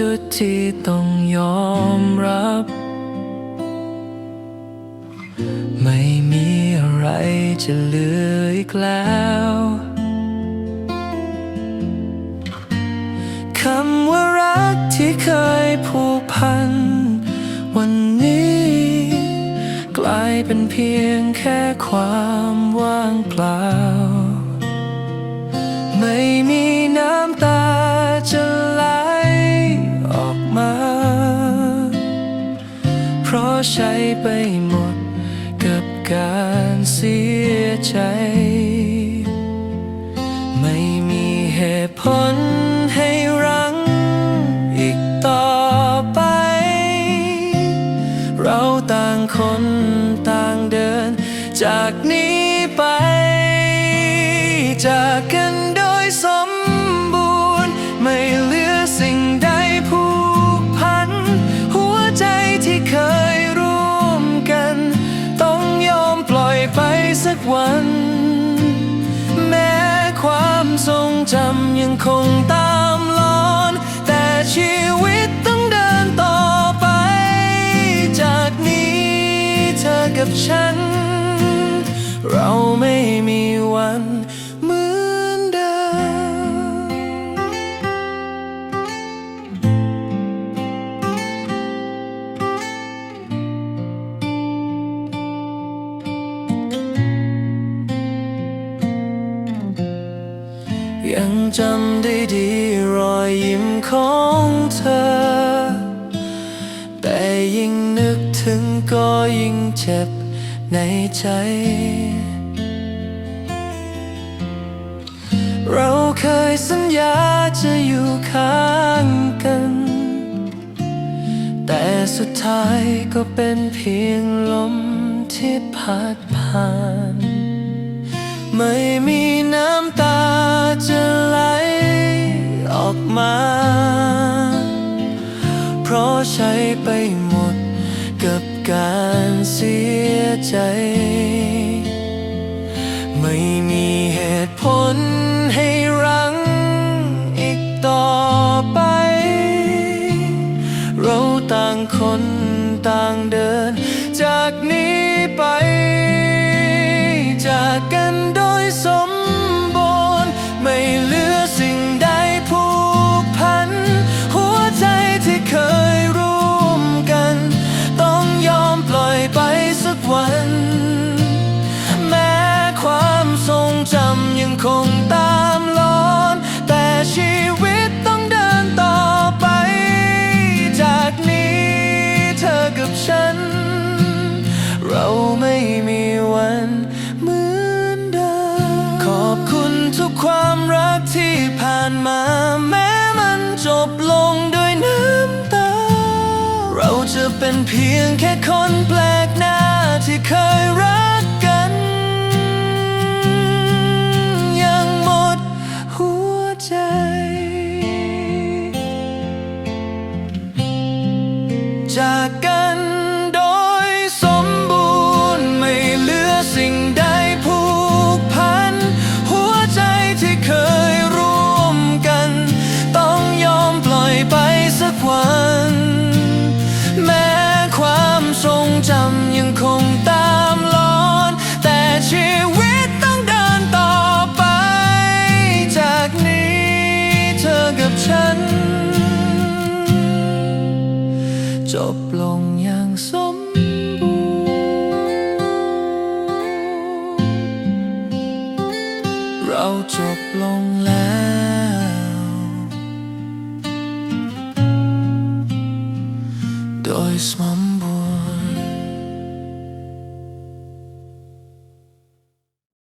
จุดที่ต้องยอมรับ ไม่มีอะไรจะเหลืออีกแล้ว คำว่ารักที่เคยผูกพัน วันนี้ กลายเป็นเพียงแค่ความว่างเปล่า ใจ ไม่มีเหตุผลให้รั้งอีกต่อไป เราต่างคนต่างเดินจากนี้ไป ยังคงตามล้อน แต่ชีวิตต้องเดินต่อไป จากนี้เธอกับฉัน เราไม่มี จำได้ดีรอยยิ้มของเธอ แต่ยิ่งนึกถึงก็ยิ่งเจ็บในใจ เราเคยสัญญาจะอยู่ข้างกัน แต่สุดท้ายก็เป็นเพียงลมที่พัดผ่าน ไม่มีน้ำตา ใช้ไปหมด กับการเสียใจ ไม่มีเหตุผลให้รั้งอีกต่อไป เราต่างคนต่างเดิน จากนี้ไปจากกัน มาแม้มันจบลงด้วยน้ำตา เราจะเป็นเพียงแค่คนแปลกหน้าที่เคยรักกัน ยังหมดหัวใจ จากกัน เราจบลงแล้ว โดยสม